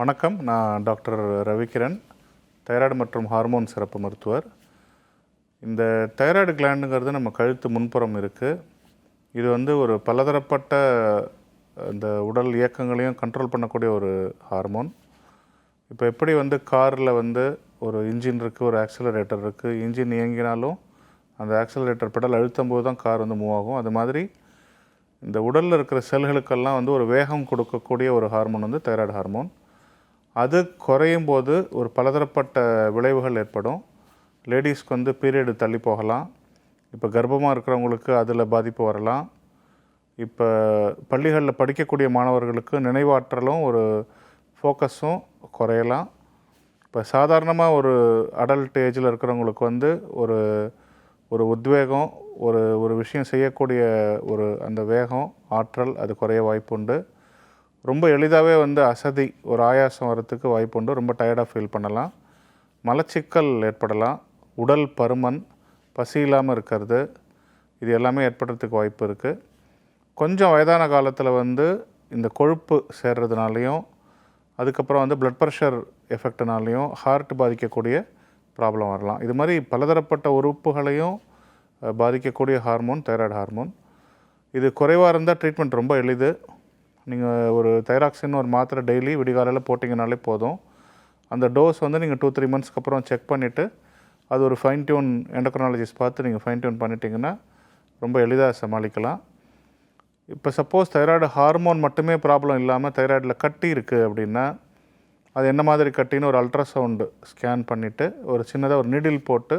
வணக்கம். நான் doctor Ravikiran thyroid மற்றும் ஹார்மோன் சிறப்பு மருத்துவர். இந்த தைராய்டு கிளாண்டுங்கிறது நம்ம கழுத்து முன்புறம் இருக்குது இது வந்து ஒரு பலதரப்பட்ட இந்த உடல் இயக்கங்களையும் கண்ட்ரோல் பண்ணக்கூடிய ஒரு ஹார்மோன். இப்போ எப்படி வந்து காரில் வந்து ஒரு இன்ஜின் இருக்குது ஒரு ஆக்சிலரேட்டர் இருக்குது இன்ஜின் இயங்கினாலும் அந்த ஆக்சிலரேட்டர் பெடல் அழுத்தும் போது தான் கார் வந்து மூவ் ஆகும். அது மாதிரி இந்த உடலில் இருக்கிற செல்களுக்கெல்லாம் வந்து ஒரு வேகம் கொடுக்கக்கூடிய ஒரு ஹார்மோன் வந்து தைராய்டு ஹார்மோன். அது குறையும் போது ஒரு பலதரப்பட்ட விளைவுகள் ஏற்படும். லேடிஸ்க்கு வந்து பீரியடு தள்ளி போகலாம். இப்போ கர்ப்பமாக இருக்கிறவங்களுக்கு அதில் பாதிப்பு வரலாம். இப்போ பள்ளிகளில் படிக்கக்கூடிய மாணவர்களுக்கு நினைவாற்றலும் ஒரு ஃபோக்கஸும் குறையலாம். இப்போ சாதாரணமாக ஒரு அடல்ட் ஏஜில் இருக்கிறவங்களுக்கு வந்து ஒரு ஒரு உத்வேகம் ஒரு ஒரு விஷயம் செய்யக்கூடிய ஒரு அந்த வேகம் ஆற்றல் அது குறைய வாய்ப்புண்டு. ரொம்ப எளிதாகவே வந்து அசதி ஒரு ஆயாசம் வரத்துக்கு வாய்ப்புண்டு ரொம்ப டயர்டாக ஃபீல் பண்ணலாம். மலச்சிக்கல் ஏற்படலாம். உடல் பருமன் பசி இல்லாமல் இருக்கிறது இது எல்லாமே ஏற்படுறதுக்கு வாய்ப்பு இருக்குது கொஞ்சம் வயதான காலத்தில் வந்து இந்த கொழுப்பு சேர்றதுனாலையும் அதுக்கப்புறம் வந்து பிளட் ப்ரெஷர் எஃபெக்ட்னாலையும் ஹார்ட் பாதிக்கக்கூடிய ப்ராப்ளம் வரலாம். இது மாதிரி பலதரப்பட்ட உறுப்புகளையும் பாதிக்கக்கூடிய ஹார்மோன் தைராய்டு ஹார்மோன் இது குறைவாக இருந்தால் ட்ரீட்மெண்ட் ரொம்ப எளிது. நீங்கள் ஒரு தைராக்சின் ஒரு மாத்திரை டெய்லி விடிகாலையில் போட்டிங்கனாலே போதும். அந்த டோஸ் வந்து நீங்கள் டூ த்ரீ மந்த்ஸ்க்கு அப்புறம் செக் பண்ணிவிட்டு அது ஒரு ஃபைன் டியூன் எண்டோக்ரனாலஜிஸ்ட் பார்த்து நீங்கள் ஃபைன் டியூன் பண்ணிட்டீங்கன்னா ரொம்ப எளிதாக சமாளிக்கலாம். இப்போ சப்போஸ் தைராய்டு ஹார்மோன் மட்டுமே ப்ராப்ளம் இல்லாமல் தைராய்டில் கட்டி இருக்குது அப்படின்னா அது என்ன மாதிரி கட்டின்னு ஒரு அல்ட்ராசவுண்டு ஸ்கேன் பண்ணிவிட்டு ஒரு சின்னதாக ஒரு நீடில் போட்டு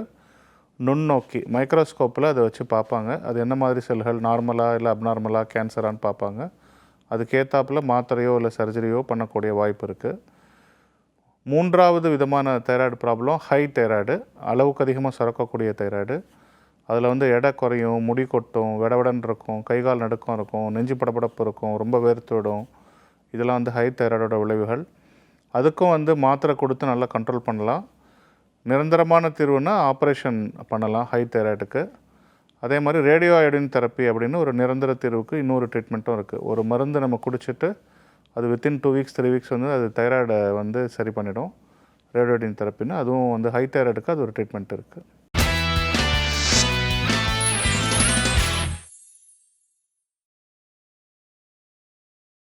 நுண்ணோக்கி மைக்ரோஸ்கோப்பில் அதை வச்சு பார்ப்பாங்க. அது என்ன மாதிரி செல்கள் நார்மலாக இல்லை அப்நார்மலாக கேன்சரான்னு பார்ப்பாங்க. அதுக்கேற்றாப்புல மாத்திரையோ இல்லை சர்ஜரியோ பண்ணக்கூடிய வாய்ப்பு இருக்குது மூன்றாவது விதமான தைராய்டு ப்ராப்ளம் ஹை தைராய்டு அளவுக்கு அதிகமாக சுரக்கக்கூடிய தைராய்டு அதில் வந்து எடை குறையும் முடி கொட்டும் விடவிடன் இருக்கும் கை கால் நடுக்கம் இருக்கும் நெஞ்சு படபடப்பு இருக்கும் ரொம்ப வேர்த்து விடும். இதெல்லாம் வந்து ஹை தைராய்டோட விளைவுகள். அதுக்கும் வந்து மாத்திரை கொடுத்து நல்லா கண்ட்ரோல் பண்ணலாம். நிரந்தரமான தீர்வுனால் ஆப்ரேஷன் பண்ணலாம் ஹை தைராய்டுக்கு அதே மாதிரி ரேடியோ அயோடின் தெரப்பி அப்படின்னு ஒரு நிரந்தர தீர்வுக்கு இன்னொரு ட்ரீட்மெண்ட்டும் இருக்குது ஒரு மருந்து நம்ம குடிச்சிட்டு அது within two weeks three weeks வந்து அது தைராய்டை வந்து சரி பண்ணிடும். ரேடியோடின் தெரப்பின்னு. அதுவும் வந்து ஹை தைராய்டுக்கு அது ஒரு ட்ரீட்மெண்ட் இருக்குது